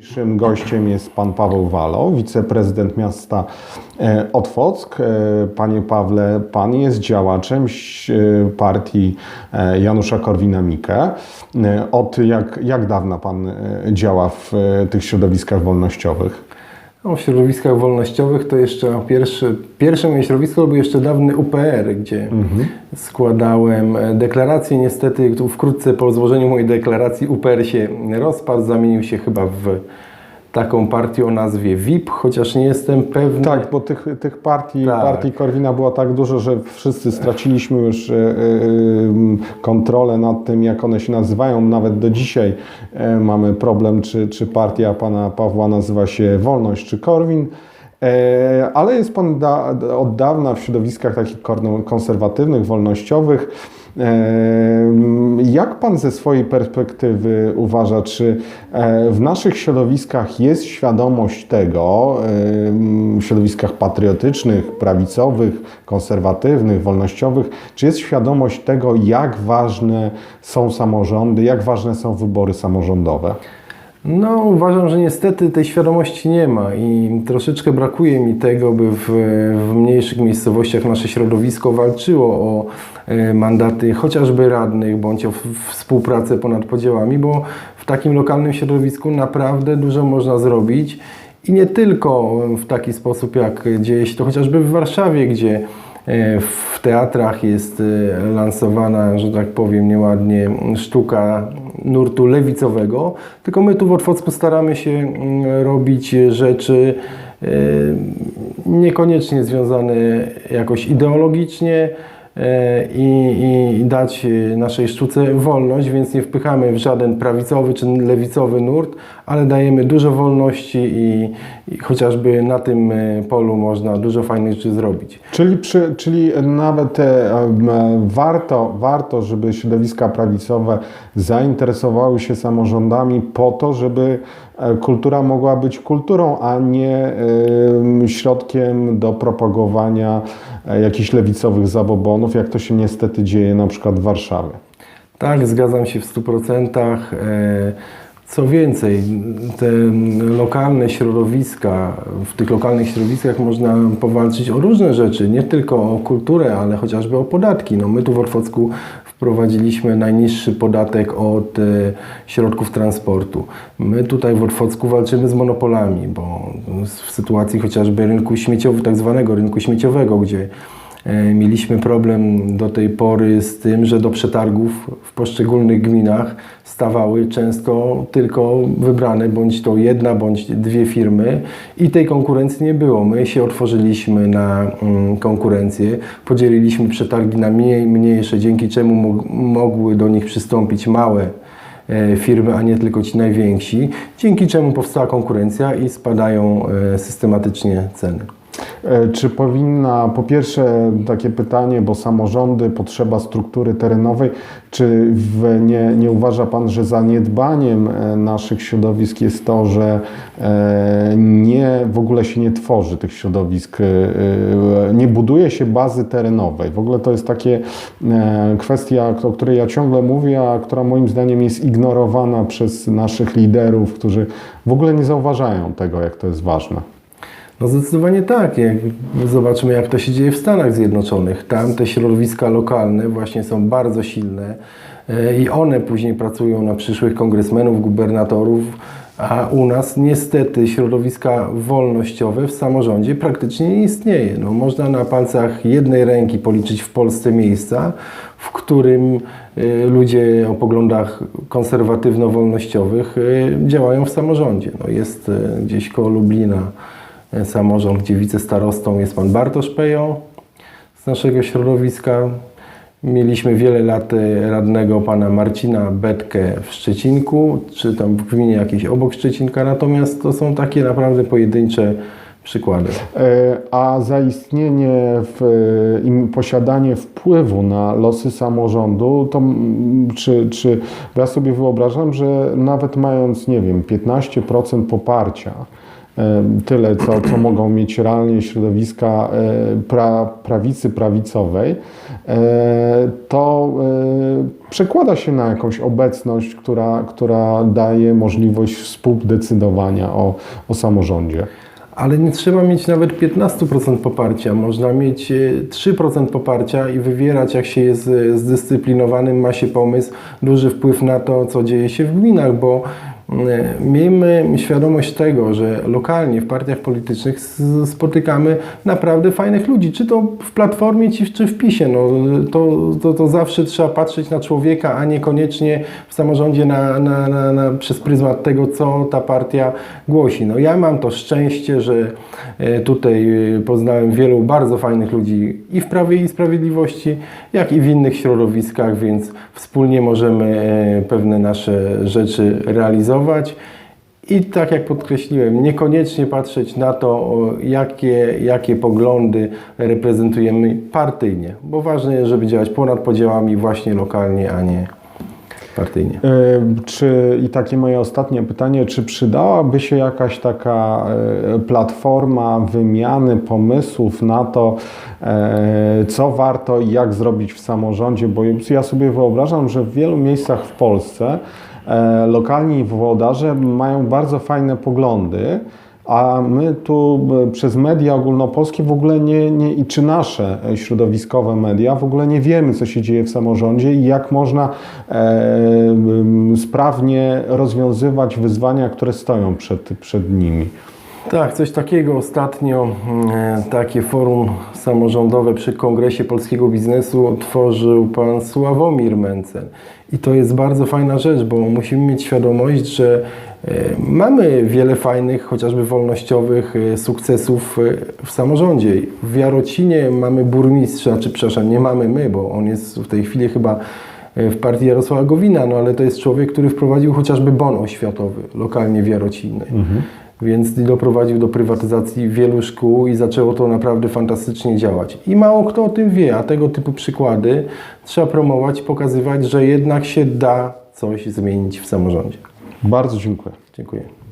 Dzisiejszym gościem jest pan Paweł Walo, wiceprezydent miasta e, Otwock. E, Panie Pawle, pan jest działaczem e, partii Janusza Korwina-Mikke. E, Od jak, jak dawna pan działa w tych środowiskach wolnościowych? No, w środowiskach wolnościowych to jeszcze pierwsze, pierwsze moje środowisko był jeszcze dawny UPR, gdzie składałem e, deklarację. Niestety tu wkrótce po złożeniu mojej deklaracji UPR się rozpadł, zamienił się chyba w taką partię o nazwie VIP, chociaż nie jestem pewny. Tak, bo tych, tych partii, Tak. partii Korwina było tak dużo, że wszyscy straciliśmy już e, e, kontrolę nad tym, jak one się nazywają. Nawet do dzisiaj e, mamy problem, czy, czy partia pana Pawła nazywa się Wolność czy Korwin. Ale jest pan da, od dawna w środowiskach takich konserwatywnych, wolnościowych. Jak pan ze swojej perspektywy uważa, czy e, w naszych środowiskach jest świadomość tego, w środowiskach patriotycznych, prawicowych, konserwatywnych, wolnościowych, czy jest świadomość tego, jak ważne są samorządy, jak ważne są wybory samorządowe? No, uważam, że niestety tej świadomości nie ma i troszeczkę brakuje mi tego, by w, w mniejszych miejscowościach nasze środowisko walczyło o e, mandaty chociażby radnych bądź o współpracę ponad podziałami, bo w takim lokalnym środowisku naprawdę dużo można zrobić i nie tylko w taki sposób, jak dzieje się to chociażby w Warszawie, gdzie w teatrach jest e, lansowana, że tak powiem nieładnie, sztuka nurtu lewicowego, tylko my tu w Otwocku staramy się mm, robić rzeczy e, niekoniecznie związane jakoś ideologicznie e, i, i dać e, naszej sztuce wolność, więc nie wpychamy w żaden prawicowy czy lewicowy nurt, ale dajemy dużo wolności i, i chociażby na tym e, polu można dużo fajnych rzeczy zrobić. Czyli, przy, czyli nawet e, warto, warto, żeby środowiska prawicowe zainteresowały się samorządami po to, żeby kultura mogła być kulturą, a nie em, środkiem do propagowania jakichś lewicowych zabobonów, jak to się niestety dzieje na przykład w Warszawie. Tak, zgadzam się w 100%. E, Co więcej, te lokalne środowiska, w tych lokalnych środowiskach można powalczyć o różne rzeczy, nie tylko o kulturę, ale chociażby o podatki. No my tu w Orfocku wprowadziliśmy najniższy podatek od e, środków transportu. My tutaj w Orfocku walczymy z monopolami, bo w sytuacji chociażby rynku śmieciowego, tak zwanego rynku śmieciowego, gdzie Mieliśmy problem do tej pory z tym, że do przetargów w poszczególnych gminach stawały często tylko wybrane bądź to jedna, bądź dwie firmy i tej konkurencji nie było. My się otworzyliśmy na mm, konkurencję, podzieliliśmy przetargi na mniej, mniejsze, dzięki czemu mog- mogły do nich przystąpić małe e, firmy, a nie tylko ci najwięksi, dzięki czemu powstała konkurencja i spadają e, systematycznie ceny. E, Czy powinna, po pierwsze takie pytanie, bo samorządy, potrzeba struktury terenowej, czy w, nie, nie uważa Pan, że zaniedbaniem e, naszych środowisk jest to, że e, nie, w ogóle się nie tworzy tych środowisk, nie buduje się bazy terenowej. W ogóle to jest takie kwestia, o której ja ciągle mówię, a która moim zdaniem jest ignorowana przez naszych liderów, którzy w ogóle nie zauważają tego, jak to jest ważne. No zdecydowanie tak. Jak zobaczymy, jak to się dzieje w Stanach Zjednoczonych. Tam te środowiska lokalne właśnie są bardzo silne e, i one później pracują na przyszłych kongresmenów, gubernatorów, a u nas niestety środowiska wolnościowe w samorządzie praktycznie nie istnieje. No, można na palcach jednej ręki policzyć w Polsce miejsca, w którym e, ludzie o poglądach konserwatywno-wolnościowych e, działają w samorządzie. No, jest gdzieś koło Lublina samorząd, gdzie wicestarostą jest pan Bartosz Pejo z naszego środowiska. Mieliśmy wiele lat e, radnego pana Marcina Betkę w Szczecinku, czy tam w gminie jakiejś obok Szczecinka, natomiast to są takie naprawdę pojedyncze przykłady. E, A zaistnienie w, e, i posiadanie wpływu na losy samorządu, to czy, czy ja sobie wyobrażam, że nawet mając, nie wiem, 15% poparcia e, tyle, co, co mogą mieć realnie środowiska e, pra, prawicy prawicowej, e, to e, przekłada się na jakąś obecność, która, która daje możliwość współdecydowania o, o samorządzie. Ale nie trzeba mieć nawet 15% poparcia. Można mieć e, 3% poparcia i wywierać, jak się jest zdyscyplinowanym, ma się pomysł, duży wpływ na to, co dzieje się w gminach, bo miejmy świadomość tego, że lokalnie w partiach politycznych spotykamy naprawdę fajnych ludzi, czy to w Platformie, czy w- PiSie. No, to, to, to zawsze trzeba patrzeć na człowieka, a niekoniecznie w samorządzie na, na, na, na, przez pryzmat tego, co ta partia głosi. No, ja mam to szczęście, że e, tutaj e, poznałem wielu bardzo fajnych ludzi i w Prawie i Sprawiedliwości, jak i w innych środowiskach, więc wspólnie możemy e, pewne nasze rzeczy realizować. I tak jak podkreśliłem, niekoniecznie patrzeć na to, jakie, jakie poglądy reprezentujemy partyjnie, bo ważne jest, żeby działać ponad podziałami właśnie lokalnie, a nie partyjnie. E, Czy, I takie moje ostatnie pytanie, czy przydałaby się jakaś taka e, platforma wymiany pomysłów na to, e, co warto i jak zrobić w samorządzie? Bo ja sobie wyobrażam, że w wielu miejscach w Polsce lokalni włodarze mają bardzo fajne poglądy. A my tu e, przez media ogólnopolskie w ogóle nie, nie, i czy nasze e, środowiskowe media, w ogóle nie wiemy, co się dzieje w samorządzie i jak można e, sprawnie rozwiązywać wyzwania, które stoją przed, przed nimi. Tak, coś takiego ostatnio, mm, takie forum samorządowe przy Kongresie Polskiego Biznesu otworzył pan Sławomir Mencen. I to jest bardzo fajna rzecz, bo musimy mieć świadomość, że e, mamy wiele fajnych, chociażby wolnościowych e, sukcesów e, w samorządzie. W Jarocinie mamy burmistrza, czy przepraszam, nie mamy my, bo on jest w tej chwili chyba e, w partii Jarosława Gowina, no ale to jest człowiek, który wprowadził chociażby bon oświatowy lokalnie w Jarocinie. Więc doprowadził do prywatyzacji wielu szkół i zaczęło to naprawdę fantastycznie działać. I mało kto o tym wie, a tego typu przykłady trzeba promować, pokazywać, że jednak się da coś zmienić w samorządzie. Bardzo dziękuję. Dziękuję.